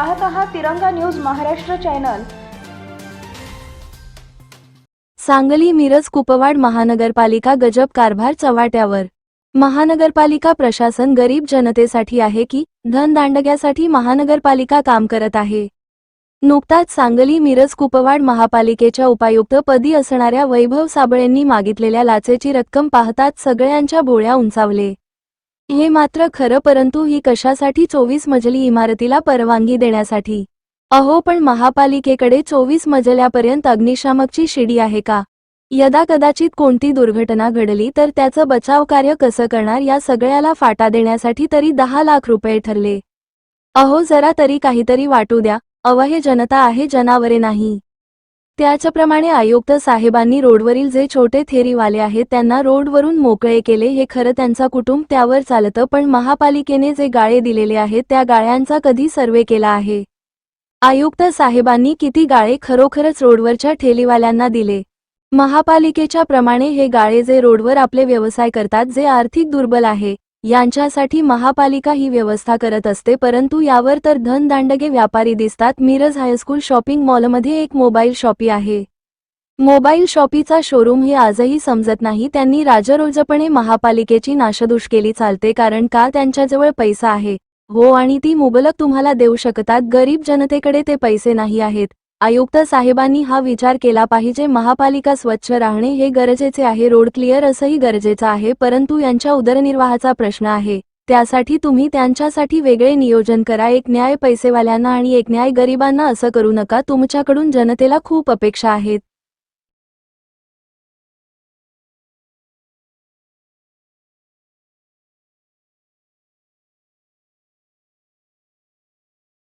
पाहत आहात Tiranga news Maharashtra channel. Sangli Miraj Kupwad महानगरपालिका गजब कारभार चव्हाट्यावर. महानगरपालिका प्रशासन गरीब जनतेसाठी आहे की धनदांडग्यासाठी महानगरपालिका काम करत आहे? नुकताच सांगली मिरज कुपवाड महापालिकेच्या उपायुक्त पदी असणाऱ्या वैभव साबळेंनी मागितलेल्या लाचेची रक्कम पाहताच सगळ्यांच्या भोळ्या उंचावले. हे मात्र खरं परंतु ही कशासाठी चोवीस मजली इमारतीला परवानगी देण्यासाठी? अहो पण महापालिकेकडे चोवीस मजल्यापर्यंत अग्निशामकची शिडी आहे का? यदा कदाचित कोणती दुर्घटना घडली तर त्याचं बचाव कार्य कसं करणार या सगळ्याला फाटा देण्यासाठी तरी दहा लाख रुपये ठरले. अहो जरा तरी काहीतरी वाटू द्या. अवहे जनता आहे जनावरे नाही. त्याचप्रमाणे आयुक्त साहेबांनी रोडवरील जे छोटे थेरीवाले आहेत त्यांना रोडवरून मोकळे केले. हे खरं त्यांचा कुटुंब त्यावर चालतं पण महापालिकेने जे गाळे दिलेले आहेत त्या गाळ्यांचा कधी सर्वे केला आहे? आयुक्त साहेबांनी किती गाळे खरोखरच रोडवरच्या ठेलीवाल्यांना दिले? महापालिकेच्या प्रमाणे हे गाळे जे रोडवर आपले व्यवसाय करतात जे आर्थिक दुर्बल आहे यांच्यासाठी महापालिका ही व्यवस्था करत असते परंतु यावर तर धनदांडगे व्यापारी दिसतात. मिरज हायस्कूल शॉपिंग मॉलमध्ये एक मोबाईल शॉपी आहे. मोबाईल शॉपीचा शोरूम हे आजही समजत नाही. त्यांनी राजरोजपणे महापालिकेची नाशदूष केली चालते कारण का? त्यांच्याजवळ पैसा आहे. हो आणि ती मुबलक तुम्हाला देऊ शकतात. गरीब जनतेकडे ते पैसे नाही आहेत. आयुक्त साहेबांनी हा विचार केला पाहिजे महापालिका स्वच्छ राहणे हे गरजेचे आहे रोड क्लिअर असंही गरजेचं आहे परंतु यांच्या उदरनिर्वाहाचा प्रश्न आहे. त्यासाठी तुम्ही त्यांच्यासाठी वेगळे नियोजन करा एक न्याय पैसेवाल्यांना आणि एक न्याय गरिबांना असं करू नका तुमच्याकडून जनतेला खूप अपेक्षा आहेत.